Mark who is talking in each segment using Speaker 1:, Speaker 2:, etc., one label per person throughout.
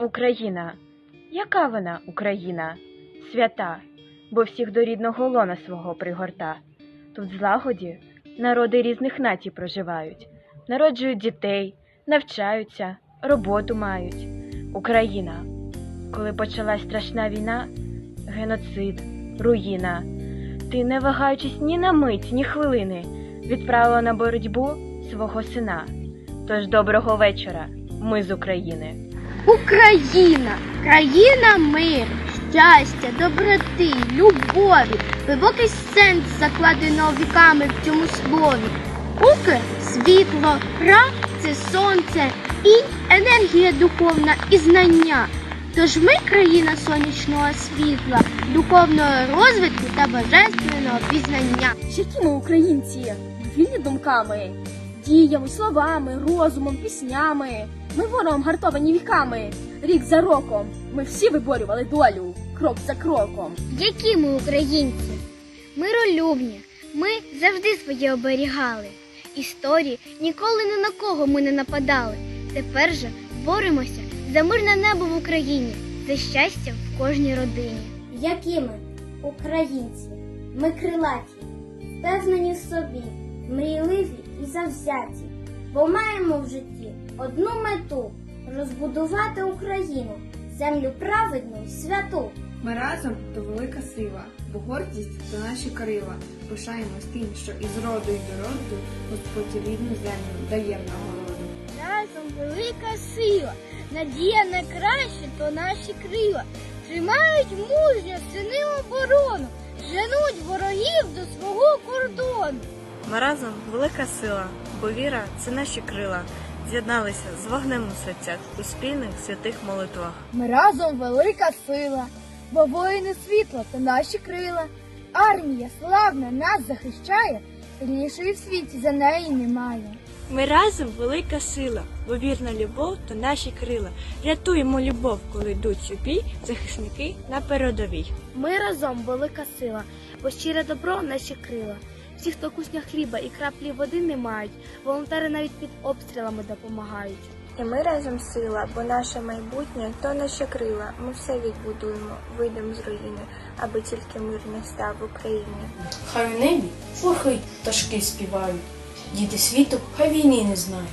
Speaker 1: Україна, яка вона Україна? Свята, бо всіх до рідного лона свого пригорта. Тут злагоді народи різних націй проживають, народжують дітей, навчаються, роботу мають. Україна, коли почалась страшна війна, геноцид, руїна, ти, не вагаючись ні на мить, ні хвилини, відправила на боротьбу свого сина. Тож доброго вечора, ми з України.
Speaker 2: Україна, країна миру, щастя, доброти, любові, глибокий сенс закладено віками в цьому слові. Укр світло, ра це сонце і енергія духовна і знання. Тож ми країна сонячного світла, духовного розвитку та божественного пізнання.
Speaker 3: Які ми українці? Вільні думками, діями, словами, розумом, піснями. Ми ворогом гартовані віками. Рік за роком ми всі виборювали долю, крок за кроком.
Speaker 2: Які ми українці? Миролюбні, ми завжди своє оберігали. Історії ніколи ні на кого ми не нападали. Тепер же боремося за мирне небо в Україні, за щастя в кожній родині.
Speaker 4: Які ми, українці, ми крилаті, впевнені в собі, мрійливі і завзяті, бо маємо в житті одну мету розбудувати Україну, землю праведну й святу.
Speaker 5: Ми разом то велика сила, бо гордість то наші крила. Пишаємось тим, що із роду й до роду Господь рідну землю дає в нагороду.
Speaker 2: Разом велика сила, надія на краще, то наші крила. Тримають мужньо сини оборону, женуть ворогів до свого кордону.
Speaker 6: Ми разом велика сила, бо віра це наші крила. З'єдналися з вогнем у серцях у спільних святих молитвах.
Speaker 3: Ми разом велика сила, бо воїни світла це наші крила. Армія славна нас захищає, сильнішої в світі за неї немає.
Speaker 6: Ми разом велика сила, бо вірна любов то наші крила. Рятуємо любов, коли йдуть у бій захисники на передовій.
Speaker 2: Ми разом велика сила, бо щире добро наші крила. Всі, хто кусня хліба і краплі води не мають, волонтери навіть під обстрілами допомагають.
Speaker 6: І ми разом сила, бо наше майбутнє то наші крила. Ми все відбудуємо, вийдемо з руїни, аби тільки мир не став в Україні.
Speaker 7: Хай у небі птахи пташки співають, діти світу хай війни не знають.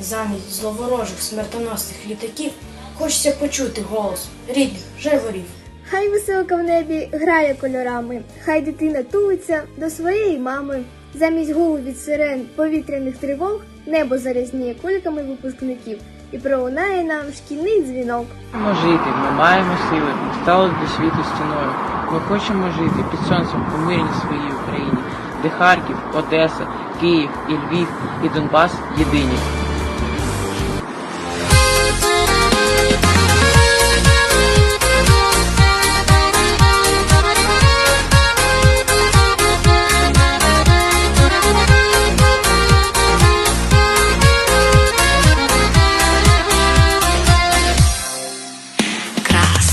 Speaker 7: Замість зловорожих смертоносних літаків хочеться почути голос рідних жайворів.
Speaker 3: Хай веселка в небі грає кольорами, хай дитина тулиться до своєї мами. Замість гулу від сирен повітряних тривог небо зарясніє кульками випускників і пролунає нам шкільний дзвінок.
Speaker 8: Хочемо жити, ми маємо сили, стали для світу стіною. Ми хочемо жити під сонцем у мирній своїй Україні, де Харків, Одеса, Київ і Львів і Донбас єдині.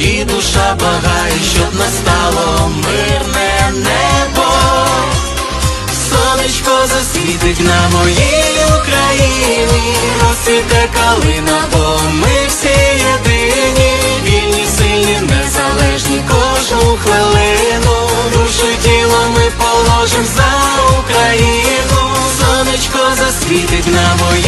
Speaker 9: І душа благає, щоб настало мирне небо. Сонечко засвітить на моїй Україні, розцвіте калина, бо ми всі єдині, вільні, сильні, незалежні кожну хвилину. Душу тіло ми положим за Україну. Сонечко засвітить на моїй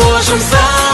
Speaker 9: положим за